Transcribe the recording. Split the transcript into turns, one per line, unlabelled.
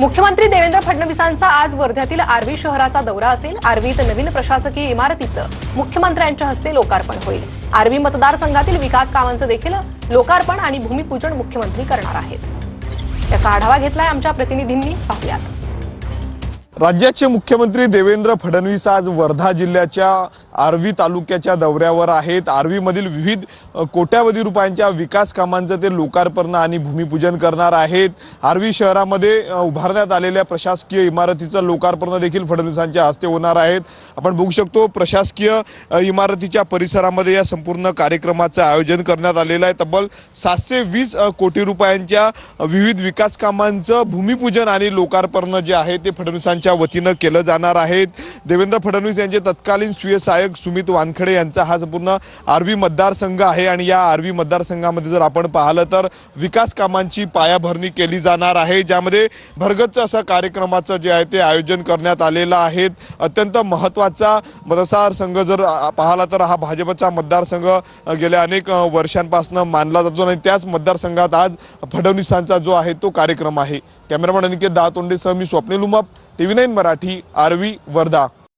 मुख्यमंत्री देवेंद्र फडणवीसांचा आज वर्ध्यातील आर्वी शहराचा दौरा असेल. आर्वीत नवीन प्रशासकीय इमारतीचं मुख्यमंत्र्यांच्या हस्ते लोकार्पण होईल. आर्वी मतदारसंघातील विकास कामांचं देखील लोकार्पण आणि भूमिपूजन मुख्यमंत्री करणार आहेत. त्याचा आढावा घेतलाय आमच्या प्रतिनिधींनी. पाहुयात.
राज्याचे मुख्यमंत्री देवेंद्र फडणवीस आज वर्धा जिल्ह्याच्या आर्वी तालुक्याच्या दौऱ्यावर आहेत. आर्वीमधील विविध कोट्यावधी रुपयांच्या विकास कामांचं ते लोकार्पण आणि भूमिपूजन करणार आहेत. आर्वी शहरामध्ये उभारण्यात आलेल्या प्रशासकीय इमारतीचं लोकार्पण देखील फडणवीसांच्या हस्ते होणार आहेत. आपण बघू शकतो प्रशासकीय इमारतीच्या परिसरामध्ये या संपूर्ण कार्यक्रमाचं आयोजन करण्यात आलेलं आहे. तब्बल सातशे वीस कोटी रुपयांच्या विविध विकास कामांचं भूमिपूजन आणि लोकार्पण जे आहे ते फडणवीसांच्या वतीनं केलं जाणार आहेत देवेंद्र फडणवीस यांचे तत्कालीन स्वीय सहाय्यक सुमित वानखडे यांचा हा संपूर्ण आर्वी मतदारसंघ आहे आणि या आर्वी मतदारसंघामध्ये जर आपण पाहिलं तर विकास कामांची पायाभरणी केली जाणार आहे. ज्यामध्ये भरगच्च असं कार्यक्रमाचं जे आहे ते आयोजन करण्यात आलेलं आहे. अत्यंत महत्त्वाचा मतदारसंघ जर पाहिला तर हा भाजपचा मतदारसंघ गेल्या अनेक वर्षांपासून मानला जातो आणि त्याच मतदारसंघात आज फडणवीसांचा जो आहे तो कार्यक्रम आहे. कॅमेरामॅन अनिकेत दहातोंडेसह मी Swapnil T V nine Marathi Arvi Wardha.